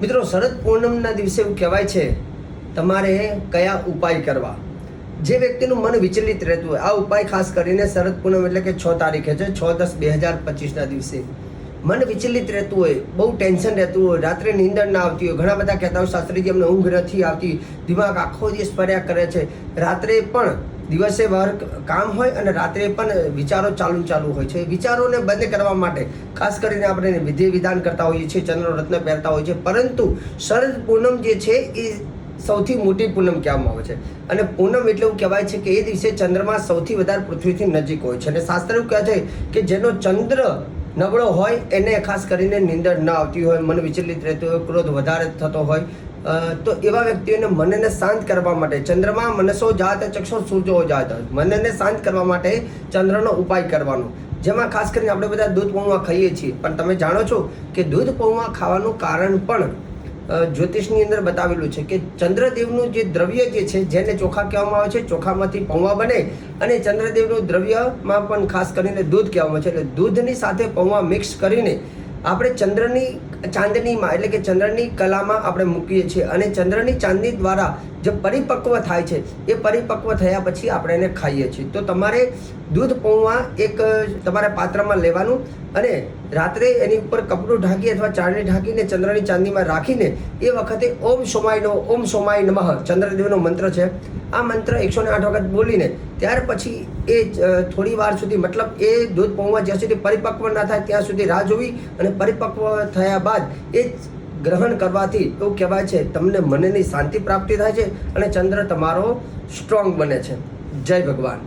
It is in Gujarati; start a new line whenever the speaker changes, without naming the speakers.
મિત્રો, શરદ પૂનમના દિવસે એવું કહેવાય છે, તમારે કયા ઉપાય કરવા? જે વ્યક્તિનું મન વિચલિત રહેતું હોય, આ ઉપાય ખાસ કરીને શરદ પૂનમ એટલે કે છ તારીખે છે, છ દસ બે હજાર પચીસના દિવસે. મન વિચલિત રહેતું હોય, બહુ ટેન્શન રહેતું હોય, રાત્રે નીંદર ના આવતી હોય, ઘણા બધા કહેતા હોય, શાસ્ત્રીજી અમને ઊંઘ નથી આવતી, દિમાગ આખો દિવસ ફર્યા કરે છે. રાત્રે પણ દિવસે વાર કામ હોય અને રાત્રે પણ વિચારો ચાલુ ચાલુ હોય છે. વિચારોને બંધ કરવા માટે ખાસ કરીને આપણે વિધિ વિધાન કરતા હોઈએ છીએ, ચંદ્ર રત્ન પહેરતા હોઈએ છીએ, પરંતુ શરદ પૂનમ જે છે એ સૌથી મોટી પૂનમ કહેવામાં આવે છે. અને પૂનમ એટલે એવું કહેવાય છે કે એ દિવસે ચંદ્રમા સૌથી વધારે પૃથ્વીથી નજીક હોય છે. અને શાસ્ત્ર એવું કહે છે કે જેનો ચંદ્ર નબળો હોય એને ખાસ કરીને નિંદર ન આવતી હોય, મન વિચલિત રહેતું હોય, ક્રોધ વધારે થતો હોય તો એવા વ્યક્તિઓને મનને શાંત કરવા માટે ચંદ્રમાં મનસો જાત ચક્ષો સૂર્જો જાત મનને શાંત કરવા માટે ચંદ્રનો ઉપાય કરવાનો. જેમાં ખાસ કરીને આપણે બધા દૂધ પૌવા ખાઈએ છીએ. પણ તમે જાણો છો કે દૂધ પૌવા ખાવાનું કારણ પણ જ્યોતિષની અંદર બતાવેલું છે કે ચંદ્રદેવનું જે દ્રવ્ય જે છે, જેને ચોખા કહેવામાં આવે છે, ચોખામાંથી પૌવા બને અને ચંદ્રદેવનું દ્રવ્યમાં પણ ખાસ કરીને દૂધ કહેવામાં છે. એટલે દૂધની સાથે પૌવા મિક્સ કરીને આપણે ચંદ્રની ચાંદનીમાં, એટલે કે ચંદ્રની કલામાં આપણે મૂકીએ છીએ અને ચંદ્રની ચાંદની દ્વારા જે પરિપક્વ થાય છે, એ પરિપક્વ થયા પછી આપણે એને ખાઈએ છીએ. તો તમારે દૂધ, પૌવા એક તમારે પાત્રમાં લેવાનું અને રાત્રે એની ઉપર કપડું ઢાંકી અથવા ચાળણી ઢાંકીને ચંદ્રની ચાંદીમાં રાખીને એ વખતે ઓમ સોમાયનો, ઓમ સોમાય નમઃ, ચંદ્રદેવનો મંત્ર છે. આ મંત્ર એકસો ને આઠ વખત બોલીને ત્યાર પછી એ થોડી વાર સુધી, મતલબ એ દૂધ પૌવા જ્યાં સુધી પરિપક્વ ના થાય ત્યાં સુધી રાહ જોવી અને પરિપક્વ થયા બાદ એ ગ્રહણ કરવાથી એવું કહેવાય છે, તમને મનની શાંતિ પ્રાપ્તિ થાય છે અને ચંદ્ર તમારો સ્ટ્રોંગ બને છે. જય ભગવાન.